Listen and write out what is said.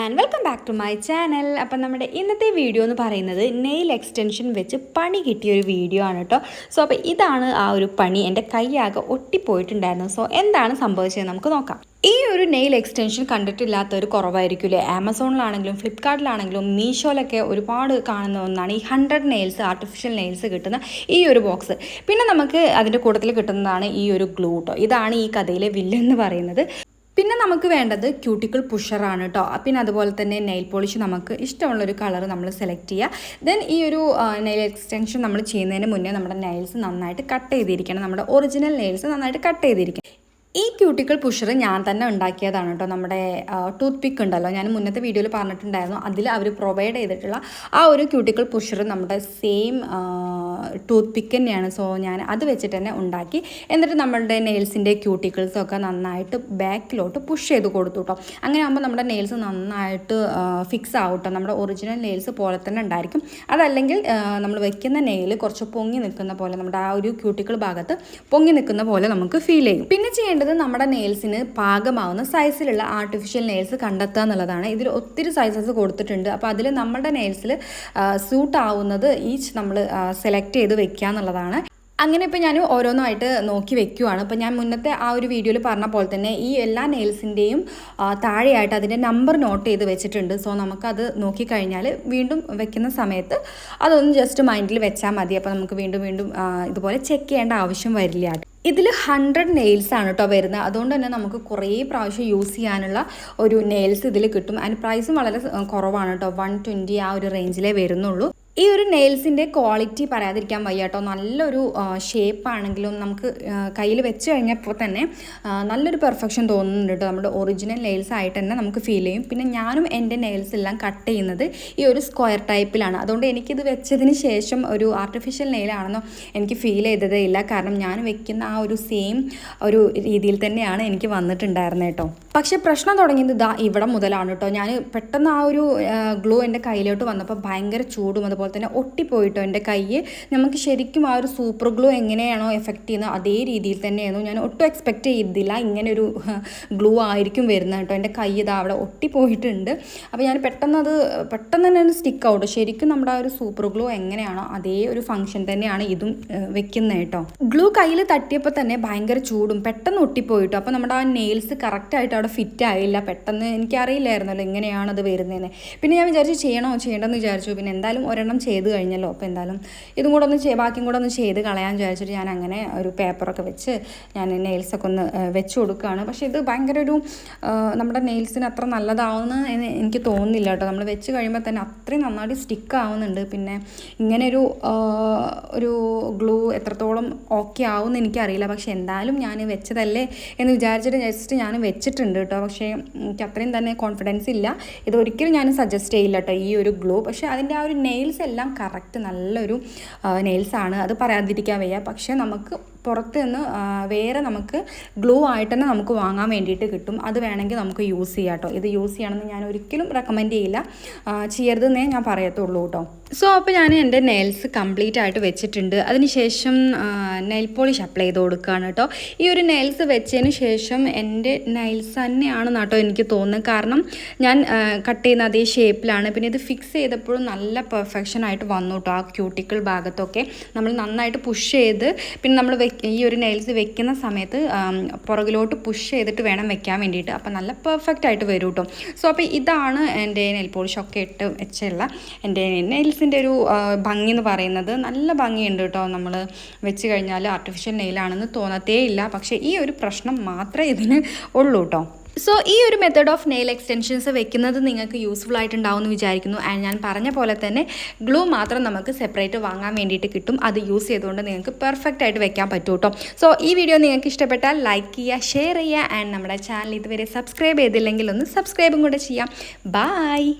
And welcome back to my channel അപ്പം നമ്മുടെ ഇന്നത്തെ വീഡിയോ എന്ന് പറയുന്നത് നെയിൽ എക്സ്റ്റൻഷൻ വെച്ച് പണി കിട്ടിയ ഒരു വീഡിയോ ആണ് കേട്ടോ സോ അപ്പോൾ ഇതാണ് ആ ഒരു പണി. എന്റെ കൈയാകെ ഒട്ടിപ്പോയിട്ടുണ്ടായിരുന്നു. സോ എന്താണ് സംഭവിച്ചത് നമുക്ക് നോക്കാം. ഈ ഒരു നെയിൽ എക്സ്റ്റൻഷൻ കുറവായിരിക്കും അല്ലേ ആമസോണിലാണെങ്കിലും ഫ്ലിപ്കാർട്ടിലാണെങ്കിലും മീഷോയിലൊക്കെ ഒരുപാട് കാണുന്ന ഒന്നാണ് ഈ ഹൺഡ്രഡ് നെയിൽസ് ആർട്ടിഫിഷ്യൽ നെയിൽസ് കിട്ടുന്ന ഈ ഒരു ബോക്സ് പിന്നെ നമുക്ക് അതിന്റെ കൂട്ടത്തിൽ കിട്ടുന്നതാണ് ഈ ഒരു ഗ്ലൂ കേട്ടോ ഇതാണ് ഈ കഥയിലെ വില്ലെന്ന് പറയുന്നത്. പിന്നെ നമുക്ക് വേണ്ടത് ക്യൂട്ടിക്കിൾ പുഷറാണ് കേട്ടോ പിന്നെ അതുപോലെ തന്നെ നെയിൽ പോളിഷ് നമുക്ക് ഇഷ്ടമുള്ളൊരു കളർ നമ്മൾ സെലക്ട് ചെയ്യുക ദെൻ ഈ ഒരു നെയിൽ എക്സ്റ്റൻഷൻ നമ്മൾ ചെയ്യുന്നതിന് മുന്നേ നമ്മുടെ നെയിൽസ് നന്നായിട്ട് കട്ട് ചെയ്തിരിക്കണം. നമ്മുടെ ഒറിജിനൽ നെയിൽസ് നന്നായിട്ട് കട്ട് ചെയ്തിരിക്കണം. ഈ ക്യൂട്ടിക്കിൾ പുഷർ ഞാൻ തന്നെ ഉണ്ടാക്കിയതാണ് കേട്ടോ നമ്മുടെ ടൂത്ത് പിക്ക് ഉണ്ടല്ലോ. ഞാൻ മുന്നത്തെ വീഡിയോയിൽ പറഞ്ഞിട്ടുണ്ടായിരുന്നു. അതിൽ അവർ പ്രൊവൈഡ് ചെയ്തിട്ടുള്ള ആ ഒരു ക്യൂട്ടിക്കിൾ പുഷർ നമ്മുടെ സെയിം ടൂത്ത് പിക്ക് തന്നെയാണ്. സോ ഞാൻ അത് വെച്ചിട്ട് തന്നെ ഉണ്ടാക്കി. എന്നിട്ട് നമ്മളുടെ നെയിൽസിന്റെ ക്യൂട്ടിക്കിൾസൊക്കെ നന്നായിട്ട് ബാക്കിലോട്ട് പുഷ് ചെയ്ത് കൊടുത്തു കേട്ടോ അങ്ങനെ ആകുമ്പോൾ നമ്മുടെ നെയിൽസ് നന്നായിട്ട് ഫിക്സ് ആവും കേട്ടോ നമ്മുടെ ഒറിജിനൽ നെയിൽസ് പോലെ തന്നെ ഉണ്ടായിരിക്കും. അതല്ലെങ്കിൽ നമ്മൾ വെക്കുന്ന നെയിൽ കുറച്ച് പൊങ്ങി നിൽക്കുന്ന പോലെ നമ്മുടെ ആ ഒരു ക്യൂട്ടിക്കിൾ ഭാഗത്ത് പൊങ്ങി നിൽക്കുന്ന പോലെ നമുക്ക് ഫീൽ ചെയ്യും. പിന്നെ ചെയ്യേണ്ടത് നമ്മുടെ നെയിൽസിന് പാകമാവുന്ന സൈസിലുള്ള ആർട്ടിഫിഷ്യൽ നെയിൽസ് കണ്ടെത്തുക എന്നുള്ളതാണ്. ഇതിൽ ഒത്തിരി സൈസസ് കൊടുത്തിട്ടുണ്ട്. അപ്പോൾ അതിൽ നമ്മുടെ നെയിൽസിൽ സൂട്ട് ആവുന്നത് ഈച്ച് നമ്മൾ സെലക്ട് ചെയ്ത് വെക്കുക എന്നുള്ളതാണ് അങ്ങനെ ഇപ്പോൾ ഞാൻ ഓരോന്നായിട്ട് നോക്കി വെക്കുവാണ്. ഇപ്പോൾ ഞാൻ മുന്നത്തെ ആ ഒരു വീഡിയോയിൽ പറഞ്ഞ പോലെ തന്നെ ഈ എല്ലാ നെയിൽസിന്റെയും താഴെയായിട്ട് അതിന്റെ നമ്പർ നോട്ട് ചെയ്ത് വെച്ചിട്ടുണ്ട്. സോ നമുക്കത് നോക്കിക്കഴിഞ്ഞാൽ വീണ്ടും വെക്കുന്ന സമയത്ത് അതൊന്ന് ജസ്റ്റ് മൈൻഡിൽ വെച്ചാൽ മതി. അപ്പോൾ നമുക്ക് വീണ്ടും വീണ്ടും ഇതുപോലെ ചെക്ക് ചെയ്യേണ്ട ആവശ്യം വരില്ല. ഇതിൽ ഹൺഡ്രഡ് നെയിൽസ് ആണ് കേട്ടോ വരുന്നത്. അതുകൊണ്ട് തന്നെ നമുക്ക് കുറേ പ്രാവശ്യം യൂസ് ചെയ്യാനുള്ള ഒരു നെയിൽസ് ഇതിൽ കിട്ടും. അതിന് പ്രൈസും വളരെ കുറവാണ് കേട്ടോ വൺ ട്വന്റി ആ ഒരു റേഞ്ചിലേ വരുന്നുള്ളൂ. ഈ ഒരു നെയിൽസിന്റെ ക്വാളിറ്റി പറയാതിരിക്കാൻ വയ്യ കേട്ടോ നല്ലൊരു ഷേപ്പ് ആണെങ്കിലും നമുക്ക് കയ്യിൽ വെച്ച് കഴിഞ്ഞപ്പോൾ തന്നെ നല്ലൊരു പെർഫെക്ഷൻ തോന്നുന്നുണ്ട് കേട്ടോ നമ്മുടെ ഒറിജിനൽ നെയിൽസ് ആയിട്ട് തന്നെ നമുക്ക് ഫീൽ ചെയ്യും. പിന്നെ ഞാനും എന്റെ നെയിൽസ് എല്ലാം കട്ട് ചെയ്യുന്നത് ഈ ഒരു സ്ക്വയർ ടൈപ്പിലാണ് അതുകൊണ്ട് എനിക്കിത് വെച്ചതിന് ശേഷം ഒരു ആർട്ടിഫിഷ്യൽ നെയിലാണെന്നോ എനിക്ക് ഫീൽ ചെയ്തതേ ഇല്ല. കാരണം ഞാൻ വെക്കുന്ന ആ ഒരു സെയിം ഒരു രീതിയിൽ തന്നെയാണ് എനിക്ക് വന്നിട്ടുണ്ടായിരുന്നത് കേട്ടോ പക്ഷേ പ്രശ്നം തുടങ്ങിയത് ഇതാ ഇവിടെ മുതലാണ് കേട്ടോ. ഞാൻ പെട്ടെന്ന് ആ ഒരു ഗ്ലൂ എന്റെ കയ്യിലോട്ട് വന്നപ്പോൾ ഭയങ്കര ചൂടും അതുപോലെ തന്നെ ഒട്ടിപ്പോയിട്ടോ എന്റെ കൈ നമുക്ക് ശരിക്കും ആ ഒരു സൂപ്പർ ഗ്ലൂ എങ്ങനെയാണോ എഫക്റ്റ് ചെയ്യുന്നത് അതേ രീതിയിൽ തന്നെയായിരുന്നു. ഞാൻ ഒട്ടും എക്സ്പെക്റ്റ് ചെയ്തില്ല. ഇങ്ങനെ ഒരു ഗ്ലൂ ആയിരിക്കും വരുന്നത് കേട്ടോ. എന്റെ കൈ ഇതാ അവിടെ ഒട്ടിപ്പോയിട്ടുണ്ട്. അപ്പോൾ ഞാൻ പെട്ടെന്ന് അത് പെട്ടെന്ന് തന്നെ സ്റ്റിക്ക് ഔട്ട്. ശരിക്കും നമ്മുടെ ആ ഒരു സൂപ്പർ ഗ്ലൂ എങ്ങനെയാണോ അതേ ഒരു ഫംഗ്ഷൻ തന്നെയാണ് ഇതും വെക്കുന്നത് കേട്ടോ. ഗ്ലൂ കയ്യിൽ തട്ടിയപ്പോൾ തന്നെ ഭയങ്കര ചൂടും പെട്ടെന്ന് ഒട്ടിപ്പോയിട്ടോ. അപ്പോൾ നമ്മുടെ ആ നെയിൽസ് കറക്റ്റായിട്ട് അവിടെ ഫിറ്റ് ആയില്ല. പെട്ടെന്ന് എനിക്കറിയില്ലായിരുന്നല്ലോ അത് വരുന്നതെന്ന് പിന്നെ ഞാൻ വിചാരിച്ചു ചെയ്യണോ? ചെയ്യണമെന്ന് വിചാരിച്ചു. പിന്നെ എന്തായാലും ഒരെണ്ണം ചെയ്ത് കഴിഞ്ഞല്ലോ. അപ്പോൾ എന്തായാലും ഇതും കൂടെ ഒന്ന് ബാക്കിയും കൂടെ ഒന്ന് ചെയ്ത് കളയാൻ വിചാരിച്ചിട്ട് ഞാൻ അങ്ങനെ ഒരു പേപ്പറൊക്കെ വെച്ച് ഞാൻ നെയിൽസൊക്കെ ഒന്ന് വെച്ച് കൊടുക്കുകയാണ്. പക്ഷേ ഇത് ഭയങ്കര ഒരു നമ്മുടെ നെയിൽസിന് അത്ര നല്ലതാവുമെന്ന് എനിക്ക് തോന്നുന്നില്ല കേട്ടോ. നമ്മൾ വെച്ച് കഴിയുമ്പോൾ തന്നെ അത്രയും നന്നായിട്ട് സ്റ്റിക്ക് ആവുന്നുണ്ട്. പിന്നെ ഇങ്ങനെ ഒരു ഒരു ഗ്ലൂ എത്രത്തോളം ഓക്കെ ആവുമെന്ന് എനിക്കറിയില്ല. പക്ഷെ എന്തായാലും ഞാൻ വെച്ചതല്ലേ എന്ന് വിചാരിച്ചിട്ട് ജസ്റ്റ് ഞാൻ വെച്ചിട്ടുണ്ട്. കേട്ടോ. പക്ഷേ എനിക്ക് അത്രയും തന്നെ കോൺഫിഡൻസ് ഇല്ല. ഇത് ഒരിക്കലും ഞാൻ സജസ്റ്റ് ചെയ്യില്ല കേട്ടോ ഈ ഒരു ഗ്ലോ പക്ഷേ അതിന്റെ ആ ഒരു നെയിൽസ് എല്ലാം കറക്റ്റ് നല്ലൊരു നെയിൽസാണ് അത് പറയാതിരിക്കാൻ വയ്യ. പക്ഷേ നമുക്ക് പുറത്ത് നിന്ന് വേറെ നമുക്ക് ഗ്ലൂ ആയിട്ട് തന്നെ നമുക്ക് വാങ്ങാൻ വേണ്ടിയിട്ട് കിട്ടും. അത് വേണമെങ്കിൽ നമുക്ക് യൂസ് ചെയ്യാം കേട്ടോ ഇത് യൂസ് ചെയ്യണമെന്ന് ഞാൻ ഒരിക്കലും റെക്കമെൻഡ് ചെയ്യില്ല. ചെയ്യരുതെന്നേ ഞാൻ പറയത്തുള്ളൂ കേട്ടോ സോ അപ്പോൾ ഞാൻ എന്റെ നെയിൽസ് കംപ്ലീറ്റ് ആയിട്ട് വെച്ചിട്ടുണ്ട്. അതിനുശേഷം നെയിൽ പോളിഷ് അപ്ലൈ ചെയ്ത് കൊടുക്കുകയാണ് കേട്ടോ ഈ ഒരു നെയിൽസ് വെച്ചതിന് ശേഷം എന്റെ നെയിൽസ് തന്നെയാണ് കേട്ടോ എനിക്ക് തോന്നുന്നത്. കാരണം ഞാൻ കട്ട് ചെയ്യുന്ന അതേ ഷേപ്പിലാണ് പിന്നെ ഇത് ഫിക്സ് ചെയ്തപ്പോഴും നല്ല പെർഫെക്ഷൻ ആയിട്ട് വന്നു കേട്ടോ ആ ക്യൂട്ടിക്കിൾ ഭാഗത്തൊക്കെ. നമ്മൾ നന്നായിട്ട് പുഷ് ചെയ്ത് പിന്നെ നമ്മൾ ഈ ഒരു നെയിൽസ് വെക്കുന്ന സമയത്ത് പുറകിലോട്ട് പുഷ് ചെയ്തിട്ട് വേണം വെക്കാൻ വേണ്ടിയിട്ട്. അപ്പോൾ നല്ല പെർഫെക്റ്റ് ആയിട്ട് വരും കേട്ടോ സോ അപ്പോൾ ഇതാണ് എന്റെ നെയിൽ പോളിഷൊക്കെ ഇട്ട് വെച്ചുള്ള എന്റെ നെയിൽസിന്റെ ഒരു ഭംഗി എന്ന് പറയുന്നത്. നല്ല ഭംഗിയുണ്ട് കേട്ടോ നമ്മൾ വെച്ച് കഴിഞ്ഞാൽ ആർട്ടിഫിഷ്യൽ നെയിലാണെന്ന് തോന്നത്തേ ഇല്ല പക്ഷേ ഈ ഒരു പ്രശ്നം മാത്രമേ ഇതിന് ഉള്ളൂ കേട്ടോ സോ ഈ ഒരു മെത്തേഡ് ഓഫ് നെയിൽ എക്സ്റ്റൻഷൻസ് വെക്കുന്നത് നിങ്ങൾക്ക് യൂസ്ഫുൾ ആയിട്ടുണ്ടാവും എന്ന് വിചാരിക്കുന്നു. ആൻഡ് ഞാൻ പറഞ്ഞ പോലെ തന്നെ ഗ്ലൂ മാത്രം നമുക്ക് സെപ്പറേറ്റ് വാങ്ങാൻ വേണ്ടിയിട്ട് കിട്ടും. അത് യൂസ് ചെയ്തുകൊണ്ട് നിങ്ങൾക്ക് പെർഫെക്റ്റ് ആയിട്ട് വെക്കാൻ പറ്റും കേട്ടോ സോ ഈ വീഡിയോ നിങ്ങൾക്ക് ഇഷ്ടപ്പെട്ടാൽ ലൈക്ക് ചെയ്യുക ഷെയർ ചെയ്യുക. ആൻഡ് നമ്മുടെ ചാനൽ ഇതുവരെ സബ്സ്ക്രൈബ് ചെയ്തില്ലെങ്കിൽ ഒന്ന് സബ്സ്ക്രൈബും കൂടെ ചെയ്യാം. ബായ്